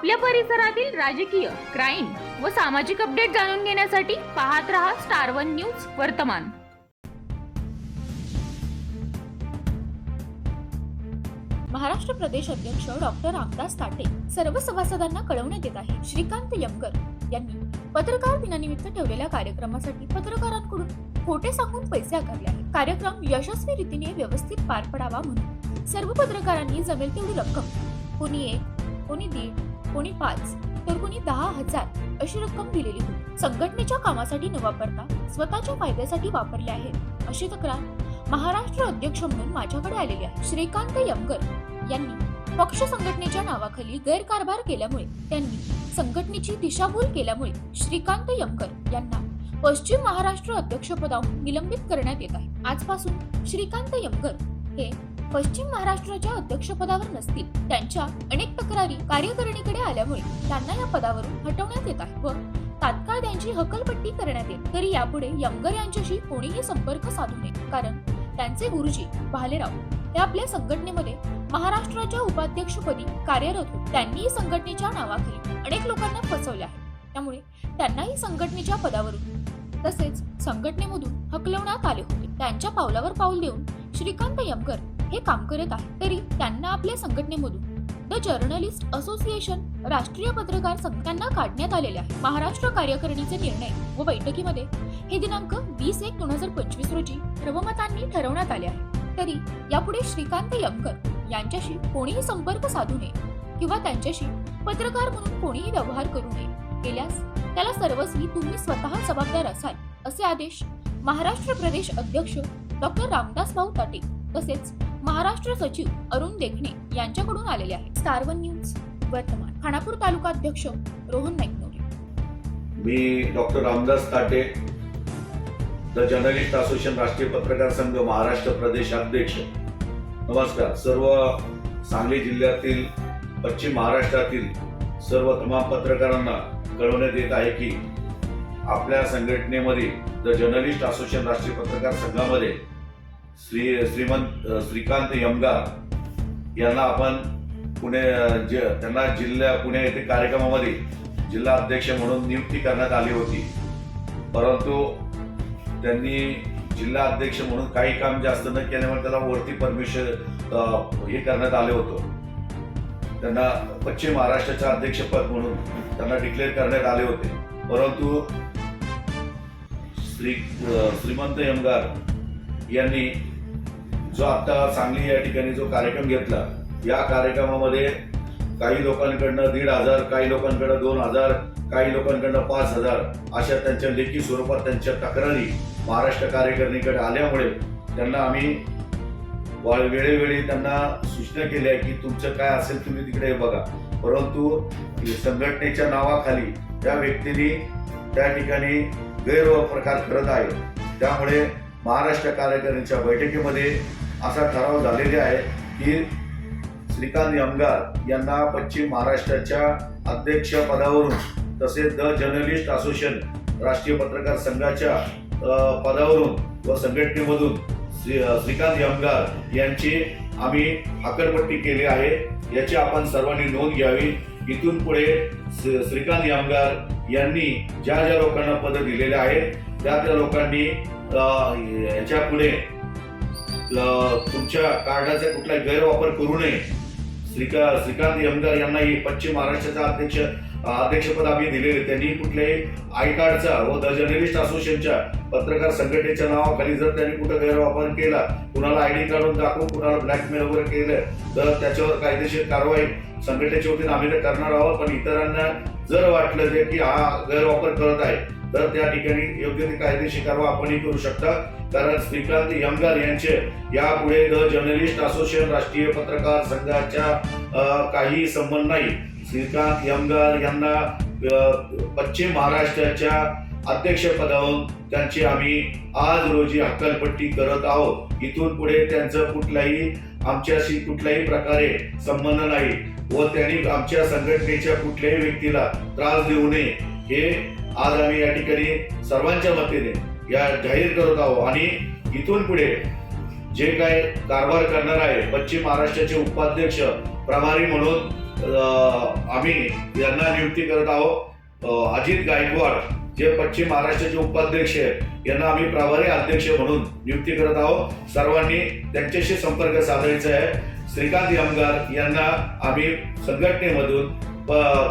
आपल्या परिसरातील राजकीय क्राईम व सामाजिक अपडेट जाणून घेण्यासाठी पाहत रहा स्टार वन न्यूज वर्तमान. महाराष्ट्र प्रदेश अध्यक्ष डॉक्टर रामदास ताटे सर्व सभासदांना कळवण्यात येत आहे श्रीकांत यमकर यांनी पत्रकार दिनानिमित्त ठेवलेल्या कार्यक्रमासाठी पत्रकारांकडून खोटे सांगून पैसे आकारले आहेत. कार्यक्रम यशस्वी रीतीने व्यवस्थित पार पडावा म्हणून सर्व पत्रकारांनी जमेल तेवढी रक्कम. कोणी एक कोणी दीड कोणी पाच तर कोणी दहा हजार अशी रक्कम दिलेली होती. संघटनेच्या कामासाठी न वापरता स्वतःच्या फायद्यासाठी वापरले आहेत अशी तक्रार महाराष्ट्र अध्यक्ष म्हणून माझ्याकडे आलेली आहे. श्रीकांत यमगर यांनी पक्ष संघटनेच्या नावाखाली गैरकारभार केल्यामुळे त्यांनी संघटनेची दिशाभूल केल्यामुळे श्रीकांत यमकर यांना पश्चिम महाराष्ट्र अध्यक्षपदाहून निलंबित करण्यात येत आहे. आजपासून श्रीकांत यमकर हे पश्चिम महाराष्ट्राच्या अध्यक्षपदावर नसतील. त्यांच्या अनेक तक्रारी कार्यकारिणीकडे आल्यामुळे त्यांना या पदावरून हटवण्यात येत आहे व तात्काळ त्यांची हकलपट्टी करण्यात येईल. तरी यापुढे यमगर यांच्याशी कोणीही संपर्क साधू नये. कारण त्यांचे गुरुजी भालेराव हे आपल्या संघटनेमध्ये महाराष्ट्राच्या उपाध्यक्षपदी कार्यरत होते. त्यांनीही संघटनेच्या नावाखाली अनेक लोकांना फसवले आहे. त्यामुळे त्यांनाही संघटनेच्या पदावरून तसेच संघटनेमधून हकलवण्यात आले होते. त्यांच्या पावलावर पाऊल देऊन श्रीकांत यमकर हे काम करत आहे तरी त्यांना आपल्या संघटनेमधून द जर्नलिस्ट असोसिएशन राष्ट्रीय पत्रकार संघटना काढण्यात आलेले आहे. महाराष्ट्र कार्यकारिणीचे निर्णय व बैठकीमध्ये हे दिनांक वीस एक दोन हजार पंचवीस रोजी सर्वमतांनी ठरवण्यात आले आहे. तरी यापुढे श्रीकांत यमकर यांच्याशी कोणीही संपर्क साधू नये किंवा त्यांच्याशी पत्रकार म्हणून कोणीही व्यवहार करू नये केल्यास त्याला सर्वस्वी तुम्ही स्वतः जबाबदार असाल असे आदेश महाराष्ट्र प्रदेश अध्यक्ष डॉक्टर रामदास भाऊ ताटे तसेच महाराष्ट्र सचिव अरुण देखणे यांच्याकडून आलेले आहे स्टारवन न्यूज वर्तमान. खानापूर तालुका अध्यक्ष रोहन नाईकनोरे मी doctor Ramdas Tate the journalist association राष्ट्रीय पत्रकार संघ महाराष्ट्र प्रदेश अध्यक्ष. नमस्कार. सर्व सांगली जिल्ह्यातील पश्चिम महाराष्ट्रातील सर्व तमाम पत्रकारांना कळवण्यात येत आहे की आपल्या संघटनेमध्ये द जर्नलिस्ट असोसिएशन राष्ट्रीय पत्रकार संघामध्ये श्री श्रीमंत श्रीकांत यमगार यांना आपण पुणे ज त्यांना जिल्हा पुणे येथे कार्यक्रमामध्ये जिल्हा अध्यक्ष म्हणून नियुक्ती करण्यात आली होती. परंतु त्यांनी जिल्हा अध्यक्ष म्हणून काही काम जास्त न केल्यामुळे त्याला वरती परमिशन हे करण्यात आले होतं. त्यांना पश्चिम महाराष्ट्राचे अध्यक्षपद म्हणून त्यांना डिक्लेअर करण्यात आले होते. परंतु श्री श्रीमंत यमगार यांनी जो आता सांगली या ठिकाणी जो कार्यक्रम घेतला या कार्यक्रमामध्ये काही लोकांकडनं दीड हजार काही लोकांकडनं दोन हजार काही लोकांकडनं पाच हजार अशा त्यांच्या लेखी स्वरूपात त्यांच्या तक्रारी महाराष्ट्र कार्यकारिणीकडे आल्यामुळे त्यांना आम्ही वेळोवेळी त्यांना सूचना केल्या की तुमचं काय असेल तुम्ही तिकडे बघा. परंतु संघटनेच्या नावाखाली त्या व्यक्तींनी त्या ठिकाणी गैरप्रकार करत आहे. त्यामुळे महाराष्ट्र कार्यकारिणीच्या बैठकीमध्ये असा ठराव झालेला आहे की श्रीकांत यमगार यांना पश्चिम महाराष्ट्राच्या अध्यक्ष पदावरून तसेच द जर्नलिस्ट असोसिएशन राष्ट्रीय पत्रकार संघाच्या पदावरून व संघटनेमधून श्री श्रीकांत यमगार यांची आम्ही हकलपट्टी केली आहे. याची आपण सर्वांनी नोंद घ्यावी. इथून पुढे श्री- श्रीकांत यमगार यांनी ज्या ज्या लोकांना पद दिलेले आहेत त्या त्या लोकांनी याच्यापुढे तुमच्या कार्डाचा कुठला गैरवापर करू नये. श्रीका श्रीकांत यमगार यांनाही पश्चिम महाराष्ट्राचा अध्यक्ष अध्यक्षपद आम्ही दिलेले त्यांनी कुठल्याही आय कार्डचा व द जर्नलिस्ट असोसिएशनच्या पत्रकार संघटनेच्या नावाखाली जर त्यांनी कुठं गैरवापर केला कुणाला आयडी काढून दाखवून कुणाला ब्लॅकमेल वगैरे केलं तर त्याच्यावर कायदेशीर कारवाई संघटनेच्या वतीने आम्ही करणार आहोत. पण इतरांना जर वाटलं जे की हा गैरवापर करत आहे तर त्या ठिकाणी योग्य ते कायदेशीर कारवा आपणही करू शकता. कारण श्रीकांत यमगार यांचे यापुढे द जर्नलिस्ट असोसिएशन राष्ट्रीय पत्रकार संघाच्या काही संबंध नाही. श्रीकांत यमगार यांना पश्चिम महाराष्ट्राच्या अध्यक्षपदावरून त्यांची आम्ही आज रोजी हक्कलपट्टी करत आहोत. इथून पुढे त्यांचं कुठलाही आमच्याशी कुठल्याही प्रकारे संबंध नाही व त्यांनी आमच्या संघटनेच्या कुठल्याही व्यक्तीला त्रास देऊ नये. हे आज आम्ही या ठिकाणी सर्वांच्या वतीने या जाहीर करत आहोत. आणि इथून पुढे जे काय कारभार करणार आहे पश्चिम महाराष्ट्राचे उपाध्यक्ष प्रभारी म्हणून अं, आम्ही यांना नियुक्ती करत आहोत. अजित गायकवाड जे पश्चिम महाराष्ट्राचे उपाध्यक्ष आहेत यांना आम्ही प्रभारी अध्यक्ष म्हणून नियुक्ती करत आहोत. सर्वांनी त्यांच्याशी संपर्क साधायचा आहे. श्रीकांत यमगार यांना आम्ही संघटनेमधून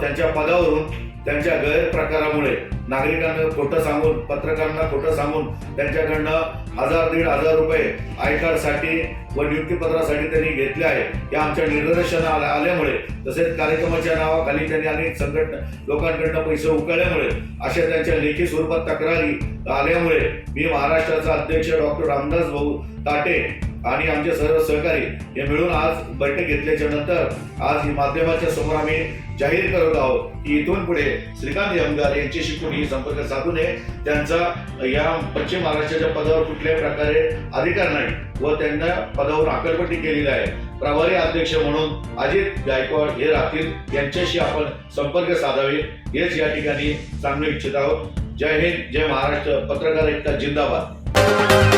त्यांच्या पदावरून त्यांच्या गैरप्रकारामुळे नागरिकांना खोटं सांगून पत्रकारांना खोटं सांगून त्यांच्याकडनं हजार दीड हजार रुपये आय व नियुक्तीपत्रासाठी त्यांनी घेतले आहे. या आमच्या निदर्शना आल्या- आल्यामुळे तसेच कार्यक्रमाच्या नावाखाली त्यांनी अनेक संघटना लोकांकडनं पैसे उकळल्यामुळे अशा त्यांच्या लेखी स्वरूपात तक्रारी आल्यामुळे मी महाराष्ट्राचा अध्यक्ष डॉक्टर रामदास भाऊ ताटे आणि आमचे सर्व सहकारी हे मिळून आज बैठक घेतल्याच्या नंतर आज ही माध्यमाच्या समोर आम्ही जाहीर करत आहोत की इथून पुढे श्रीकांत यमगार यांच्याशी कोणी संपर्क साधू नये. त्यांचा या पश्चिम महाराष्ट्राच्या पदावर कुठल्याही प्रकारे अधिकार नाही व त्यांना पदावर आकलपट्टी केलेली आहे. प्रभारी अध्यक्ष म्हणून अजित गायकवाड हे राहतील. यांच्याशी आपण संपर्क साधावे. हेच या ठिकाणी सांगू इच्छित आहोत. जय हिंद जय महाराष्ट्र. पत्रकार एकता जिंदाबाद.